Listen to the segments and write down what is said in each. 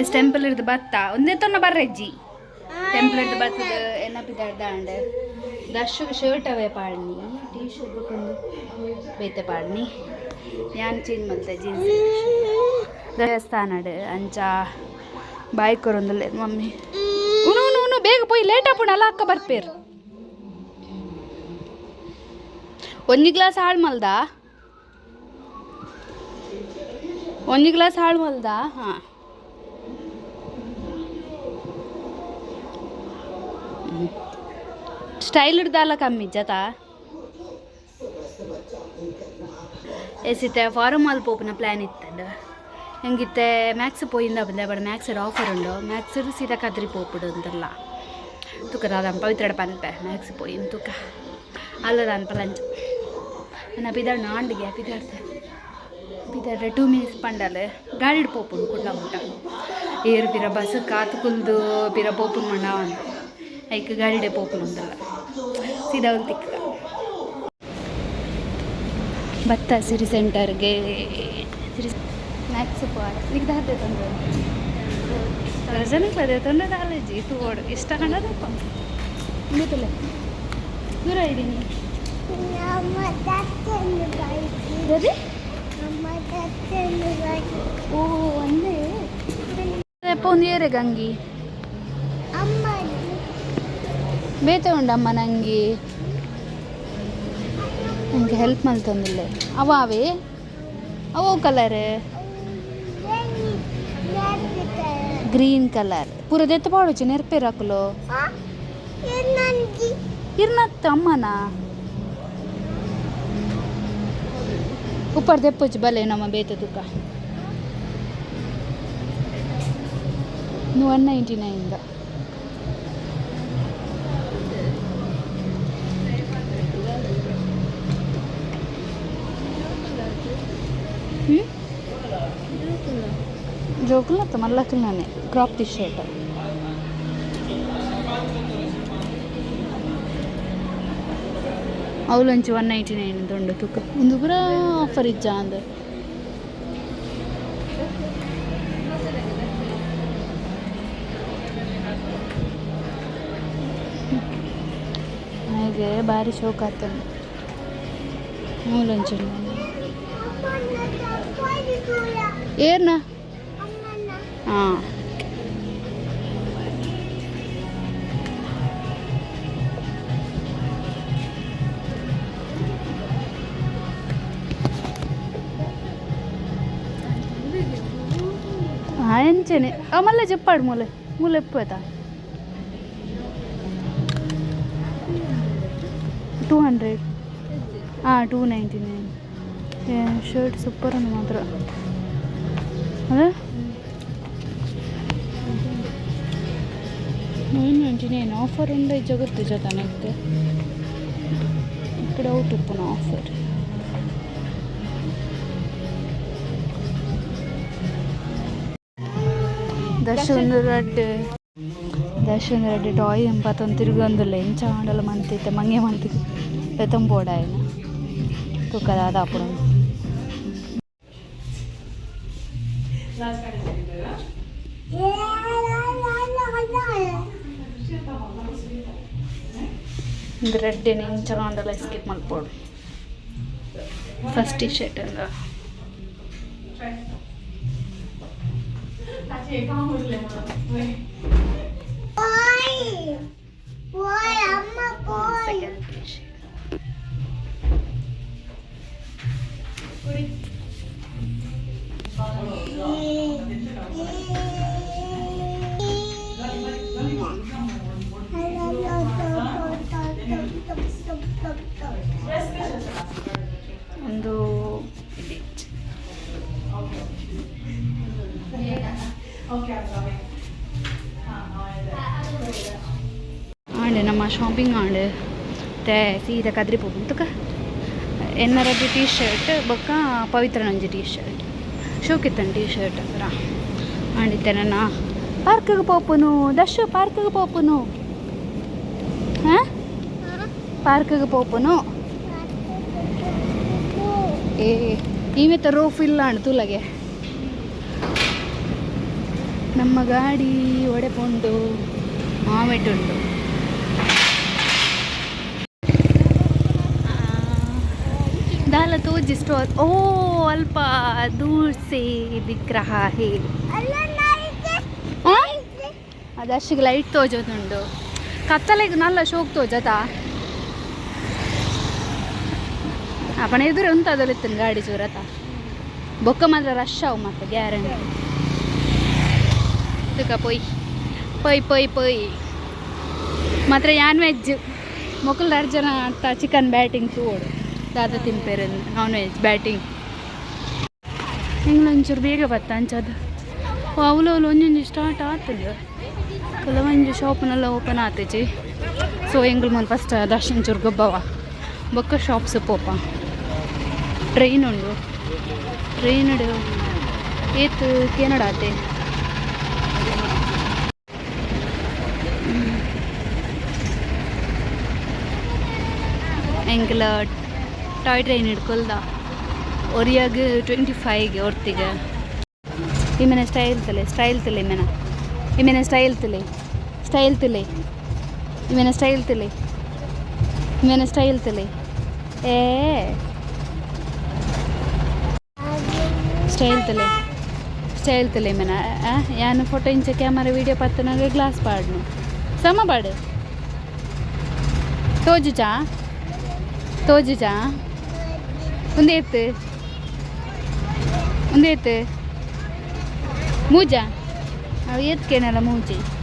S temple ಇರ್ದು ಬತ್ತ ಒಂದೇ ತೊನ್ನ ಬರ್ರಜ್ಜಿ temple ಇರ್ದು ಬತ್ತದ ಎನ್ನಪಿದಾಡ್ದ ಅಂಡ ದರ್ಶಕ ಶರ್ಟ್ ಅವೇ ಪಾಡ್ನಿ. ಟೀ ಶರ್ಟ್ ಬೇಕೊಂದು. ಬೇತೆ ಪಾಡ್ನಿ. ಯಾನ್ ಚೇಂಜ್ ಮಲ್ತೆ ಜೀನ್ಸ್ ದೇವಸ್ಥಾನ ಅಂಚ. ಬಾಯ್ ಕೊರೊಂದುಲ್ಲೆ ಮಮ್ಮಿ. ಉನು ಬೇಗ ಪೋಯಿ ಲೇಟ್ ಆಪುಣಲ್ಲ ಅಕ್ಕ ಬರ್ಪೇರು. ಒಂದು ಗ್ಲಾಸ್ ಹಾಳು ಮಲ್ದ? ಒಂದು ಗ್ಲಾಸ್ ಹಾಳು ಮಲ್ದ? ಹಾಂ. ಸ್ಟೈಲ್ ಹಿಡ್ದಲ್ಲ ಕಮ್ಮಿ ಜತ? ಎಸಿತ್ತೆ ಫಾರಮ್ ಮಾಲ್ ಪೋಪುನ ಪ್ಲ್ಯಾನ್ ಇತ್ತಂಡ. ಹೆಂಗಿತ್ತೆ ಮ್ಯಾಕ್ಸ್ ಪೋಯಿಂದ ಬಂದೆ ಬಡ ಮ್ಯಾಕ್ಸ್ ಆಫರ್ ಉಂಡು. ಮ್ಯಾಕ್ಸ್ ಸೀದಾ ಕದ್ರಿ ಪೋಪುಡು ಅಂತಲ್ಲ ತುಕ ದಾದನ್ ಪವಿತ್ರ ಪನ್ಪೆ ಮ್ಯಾಕ್ಸ್ ಪೋಯಿ ತುಕ. ಅಲ್ಲ ದಾನ್ ಪಲಂಚ ನನ್ನ ಪಿದಾಡ್ ನಾಂಡಿಗೆ ಪಿದಾಡ್ತೆ ಪಿದಾಡ್ರೆ ಟೂ ಮಿನಿಟ್ಸ್ ಪಂಡಲೆ. ಗಾಡಿ ಪೋಪುಂಡು ಕುಡ್ಲ ಮುಟ್ಟ. ಏರು ಪಿರ ಬಸ್ ಕಾತು ಕುಲ್ದು ಪಿರ ಪೋಪುನ್ ಮಂಡ ಅಂತ ಐಕ್ ಗಾಡಿಡೆ ಪೋಪುನು ಅಂತಲ್ಲ ಸೀದಾ ಒಂದು ತಿಕ್ಕ ಭತ್ತ ಸಿರಿ ಸೆಂಟರ್ಗೆ ಸಿರಿ ಮ್ಯಾಕ್ಸ್ ನಿಗ್ದ ಹತ್ತೆ ತಂದ್ರೆ? ರಜನಿಗೆ ಅದೇ ತಂದೆ ಕಾಲೇಜಿ ತೂಗೋಡು ಇಷ್ಟ ಕಂಡದಪ್ಪ ಗೊತ್ತಿಲ್ಲ ದೂರ ಇದ್ದೀನಿ ಓ ಒಂದೇ. ಅಪ್ಪ ಒಂದು ಏರೆ ಗಂಗಿ. ಬೇತೆ ಉಂಡಮ್ಮ ನಂಗೆ. ನನಗೆ ಹೆಲ್ಪ್ ಮಲ್ತೊಂದಿಲ್ಲ ಅವ ಅವೇ ಅವು ಕಲರ್ ಗ್ರೀನ್ ಕಲರ್ ಪೂರ ದೆತ್ತ ಪಾಡೋಚಿ ನೆರ್ಪೇರಾಕುಲು ಇರ್ನತ್ತ ಅಮ್ಮನ? ಉಪ್ಪರ್ ದೆಪ್ಪೊಚ್ಚಿ ಬಲೆ ನಮ್ಮ ಬೇತೆ ತುಕ ಒನ್ ನೈಂಟಿ ನೈನ್ದ జోకులతో మళ్ళీ crop T shirt ಅವಲಂಚಿ one ninety nine ಅಂತ ಉಂಡು ತುಕ ಒಂದು ಪೂರ ಆಫರ್ ಇಜ್ಜ ಅಂದ ಹಾಗೆ ಭಾರಿ ಶೋಕ್ ಆಗ್ತದೆ ಅವಲಂಚಿ ಏರ್ನ ఆయనచేనే మళ్ళీ చెప్పాడు మూలే. మూలే ఎప్పుతా two hundred. Two ninety nine. Shirt super ఉంది మాత్రం. అదే? ట్వంటీనే ఆఫర్ ఉండే జగత్తు జగనైతే ఇక్కడ అవుట్ ఇప్పుడు ఆఫర్ ದರ್ಶನ್ ರಡ್ಡ್ ದರ್ಶನ್ ರಡ್ಡ್ ಟಾಯ್ ಎಂಬತ್ತೊಂದು ತಿರುಗೊಂದುಲ್ಲ ಎಂಚ ಆಡಲ ಮಂತೈತೆ ಮಂಗೆ ಮಂತಿ ಬೆತಂ ಪೋಡಾಯನ ತೂಕದಾದ ಅಪ್ಪಣ ರಾಜಕಾರಣಿ ரெட் ಎಂಚ ಆಡಲ ಸ್ಕಿಪ್ ಮಾಡ್ಬೋದು ಫಸ್ಟ್ ಟಿ ಶರ್ಟ್ ಅಂದ ಸೆಕೆಂಡ್ ಟಿ ಶರ್ಟ್ ಆಂಡೆ ನಮ್ಮ ಶಾಪಿಂಗ್ ಆಂಡ್ ತೇ ಸೀದ ಕದ್ರಿ ಹೋಗುಂತ ಎನ್ನರದ್ದು ಟೀ ಶರ್ಟ್ ಬೊಕ್ಕ ಪವಿತ್ರ ನಂಜಿ ಟೀ ಶರ್ಟ್ ಶೋಕಿತ್ತನ್ ಟೀ ಶರ್ಟ್ ರಾ ಆಂಡಿತ್ತೆ ನನ್ನ ಪಾರ್ಕಿಗೆ ಪೋಪುನು ದಶ ಪಾರ್ಕಿಗೆ ಪೋಪುನು. ಹಾಂ? ಪಾರ್ಕಿಗೆ ಪೋಪುನು. ಏ ನೀವೇ ರೋಫ್ ಇಲ್ಲ ಅಣ್ಣ ತುಲಗೆ. ನಮ್ಮ ಗಾಡಿ ಒಡೆಪುಂಡು ಮಾವೆಟುಂಡು. ದಾಲ ತೋಜಿ ಸ್ಟೋರ್. ಓ, ಅಲ್ಪ ದೂರ್ಸೆ ವಿಗ್ರಹ ಹೇ. ಅದು ಅಷ್ಟಿಗೆ ಲೈಟ್ ತೋಜೋದುಂಡು. ಕತ್ತಲೆಗೆ ನಲ್ಲ ಶೋಕ್ ತೋಜತಾ ಅಪ್ಪಣ ಎದುರು ಉಂಟು ಅದೊಲಿತ್ತನು ಗಾಡಿ ಚೂರತ ಬೊಕ್ಕ ಮಾತ್ರ ರಶ್ ಅವು ಮತ್ತೆ ಗ್ಯಾರಂಟಿ ತುಕ ಪೊಯ್ ಪೊಯ್ ಪೊಯ್ ಪೊಯ್. ಮಾತ್ರ ನಾನ್ ವೆಜ್ ಮೊಕ್ಕಲು ಜನ ಅಂತ ಚಿಕನ್ ಬ್ಯಾಟಿಂಗ್ ತೋಡು ದಾದ ತಿಂಪೇರು ನಾನ್ ವೆಜ್ ಬ್ಯಾಟಿಂಗ್ ಹಿಂಗೆ ಒಂಚೂರು ಬೇಗ ಬತ್ತ ಅಂಚದು ಅವಳು ಅವಳು ಒಂದೊಂದು ಸ್ಟಾರ್ಟ್ ಆಗ್ತದೆ ಕೆಲವೊಂದು ಶಾಪ್ನೆಲ್ಲ ಓಪನ್ ಆತೈತಿ ಸೊ ಎಂಗ್ಳು ಮುಂದೆ ಫಸ್ಟ್ ದರ್ಶನ್ ಚೂರು ಗೊಬ್ಬವ. ಬೊಕ್ಕ ಶಾಪ್ಸ್ ಪೋಪ. ಟ್ರೈನ್ ಉಂಡು. ಟ್ರೈನ್ ಏತ್ ಕೇನಡ ಆತೆ. ಎಂಗ್ಲ ಟಾಯ್ ಟ್ರೈನ್ ಹಿಡ್ಕೊಲ್ದ ಒರಿಯಾಗ ಟ್ವೆಂಟಿ ಫೈವ್ಗೆ ಹೊರ್ತಿಗೆ. ಇಮೇನ ಸ್ಟೈಲ್ ತಲೆ ಸ್ಟೈಲ್ ತಲೆ ಇಮೇನ. ಇಮೇನ ಸ್ಟೈಲ್ ತಲೆ ಸ್ಟೈಲ್ ತಲೆ. ಇಮೇನ ಸ್ಟೈಲ್ ತಲೆ, ಇಮೇನ ಸ್ಟೈಲ್ ತಲೆ. ಏ. ಸ್ಟೈಲ್ ತಲೆ ಸ್ಟೈಲ್ ತಲೆ ಇಮೇನ. ಯಾನು ಫೋಟೋ ಇಂಚ ಕ್ಯಾಮರಾ ವೀಡಿಯೋ ಪತ್ತನಾಗ ಗ್ಲಾಸ್ ಪಾಡ್ನು ಸಮ ಪಾಡು ತೋಜುಚಾ ಎತ್ತು. ಒಂದೇ ಮೂಜಾ? ಮೂಜ ಅವು ಎತ್ಕೇನಲ್ಲ ಮೂಜಿ.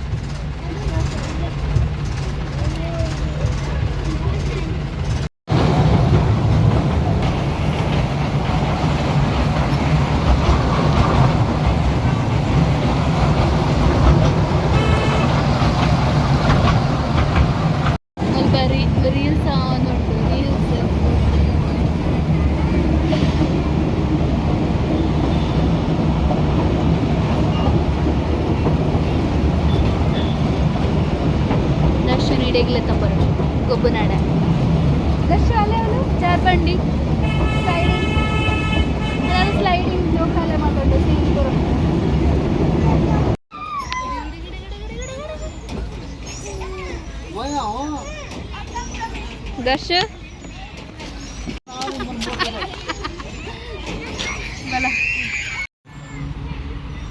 ದರ್ಶ.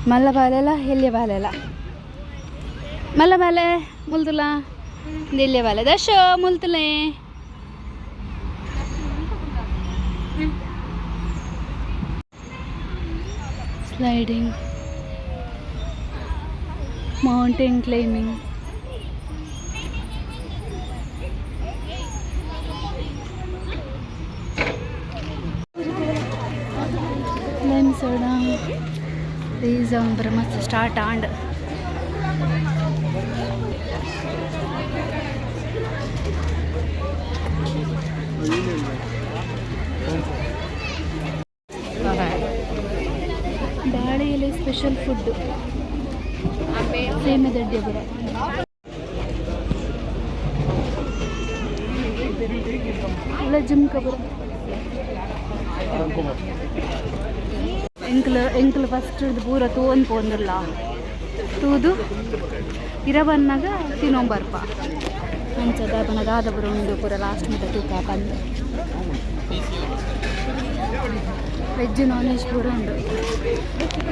ಮಲ್ಲ ಬಾಲೆಲ್ಲ ಎಲ್ಲಿಯ ಬಾಲೆಲ್ಲ. ಮಲ್ಲ ಬಾಲೆ, ಮುಲ್ತುಲ. ಎಲ್ಲಿಯ ಬಾಲೆ. ದರ್ಶ, ಮುಲ್ತುಲೆ. ಸ್ಲೈಡಿಂಗ್ ಮೌಂಟೇನ್ ಕ್ಲೈಂಬಿಂಗ್ ಲೆನ್ಸೋಡ ಪ್ಲೀಸ್ ಅವ್ನು ಮಸ್ತ್ ಸ್ಟಾರ್ಟ್ ಆಂಡ್ ಬಾಳೆಯಲ್ಲಿ ಸ್ಪೆಷಲ್ ಫುಡ್ ಸೇಮೆ ಜುಮ್ಕಪುರ ಎಂಕ್ಲು ಎಂಕ್ಲು ಫಸ್ಟ್ ಪೂರ ತೂವನ್ ಪೋಂದಿಲ್ಲ ತೂದು ಇರಬನ್ನಾಗ ತಿನ್ನೊಂಬರ್ಪ. ಅಂಚದ ಬನ ದಾದ ಪುರ ಉಂಡು ಪೂರ ಲಾಸ್ಟ್ ಮುಟ್ಟ ತೂಕ ಬಂದು. ವೆಜ್ ನಾನ್ ವೆಜ್ ಪೂರ ಉಂಡು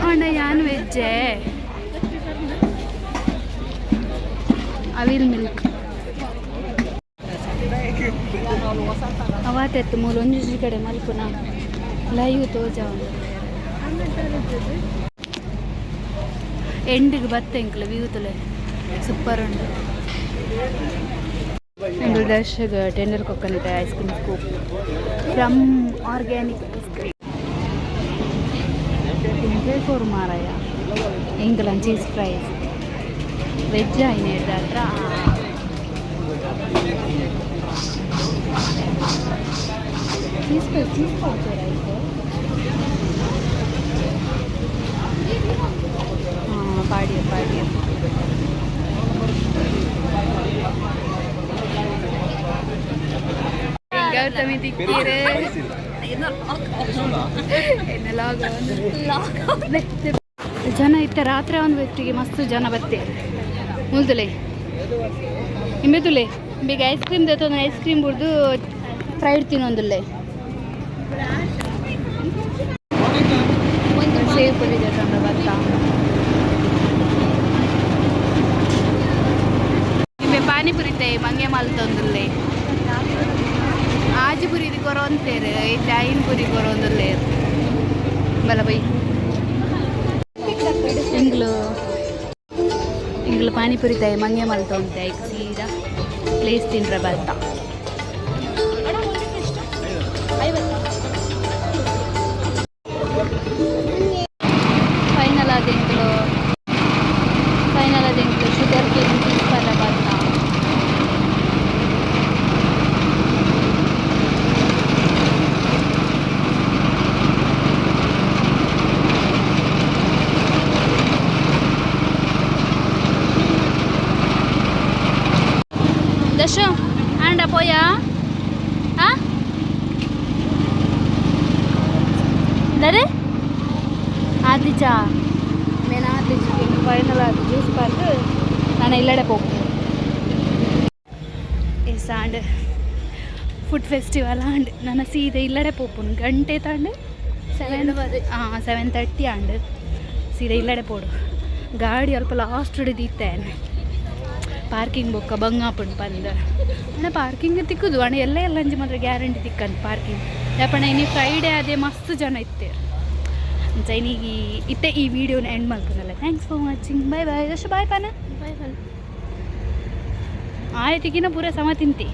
ಅಣ್ಣ ಯಾನ್ ವೆಜ್ಜೇ ಅವಿಲ್ ಮಿಲ್ಕ್ ಅವಾತೆತ್ತು ಮೂರು ಒಂಜಿ ಕಡೆ ಮಲ್ಪುನ. ಲೈವ್ ತೋಜ ಎಂಡಿಗೆ ಬತ್ತ ಇಂಕ್ಲ ವ್ಯೂ ತುಲೆ. ಸೂಪರ್ ಉಂಡು ಒಂದು ದರ್ಶಕ tender ಕೊಕ್ಕನಿದೆ ice cream scoop from organic ice cream ತಿನ್ಬೇಕು ಮಾರಾಯ. ಎಂಕಲ ಚೀಸ್ ಫ್ರೈಸ್ ವೆಜ್ ಆಯ್ನ ಹತ್ರ. ಚೀಸ್ ಫ್ರೈ ಚೀಸ್ ಪಾಡಿ ದಿಕ್ಕೀರೆ ಜನ ಇತ್ತ ರಾತ್ರಿ ಒಂದು ವ್ಯಕ್ತಿಗೆ ಮಸ್ತ್ ಜನ ಬತ್ತೆ. ಮುಲ್ದುಲೆ ನಿಂಬೆ ಬೀಗ ಐಸ್ ಕ್ರೀಮ್ ತೆತ್ತೊಂದು ಐಸ್ ಕ್ರೀಮ್ ಬಿಡ್ದು ಫ್ರೈಡ್ ತಿನ್ನೊಂದುಲ್ಲೆ ಸೇವ್ ಪುರಿ ಬತ್ತ. ಬರ್ತಾ ಪಾನಿಪುರಿ ಮಂಗ್ಯ ಮಂಗೆ ಆಜಿ ಇದು ಕೊರೊಂತೇರು ಐತೆ ಐನ್ಪುರಿ ಕೊರೊಂದುಲ್ಲೆ ಬಲ ಬೈ. ಇಂಗ್ಲು ಇಂಗ್ಲು ಪಾನಿಪುರಿ ತಾಯಿ ಮಂಗೆ ಮಲ್ತೊಂತೆ ಐಕ್ ಸೀದಾ ಪ್ಲೇಸ್ ತಿನ್ರ ಬರ್ತಾ. ಅಂದರೆ ಆದಿಜ నేను ಫೈನಲ್ ఫైనల్ ಜ್ಯೂಸ್ చూసుకుంటూ ನಾನು ಇಲ್ಲಡೆ ಹೋಗ್ತೀನಿ. S and food festival and ನಾನು ಸೀದೆ ಇಲ್ಲಡೆ ಪೋಪುನ್ ಗಂಟೆ ತಾಂಡ್ ಸೆವೆನ್ ಹಾಂ ಸೆವೆನ್ ತರ್ಟಿ ಆಂಡ್ ಸೀದೆ ಇಲ್ಲಡೆ ಪೋಡು ಗಾಡಿ ಅಲ್ಪ ಲಾಸ್ಟ್ ಹಿಡಿದಿತ್ತೇನೆ ಪಾರ್ಕಿಂಗ್ ಬೊಕ್ಕ ಬಂಗಾಪುಂಡು ಪಂದ ಅಣ್ಣ ಪಾರ್ಕಿಂಗ್ ತಿಕ್ಕುದು. ಅಣ್ಣ ಎಲ್ಲ ಅಂಜಿ ಮಾತ್ರ ಗ್ಯಾರಂಟಿ ತಿಕ್ಕಂದು ಪಾರ್ಕಿಂಗ್ ಯಾಪಣ್ಣ ಇನ್ನು ಫ್ರೈಡೇ ಅದೇ ಮಸ್ತ್ ಜನ ಇತ್ತೇರು ಜೈನಿಗೆ ಇತ್ತೆ ಈ ವಿಡಿಯೋನ end ಮಾಡ್ಕೊಂಡಲ್ಲ thanks for watching bye bye ಅಷ್ಟು ಬಾಯ್ ಪಾನ. ಬಾಯ್ ಬಾಯ್ ಆಯ್ತಿಗಿನ ಪೂರ ಸಮ ತಿಂತಿ.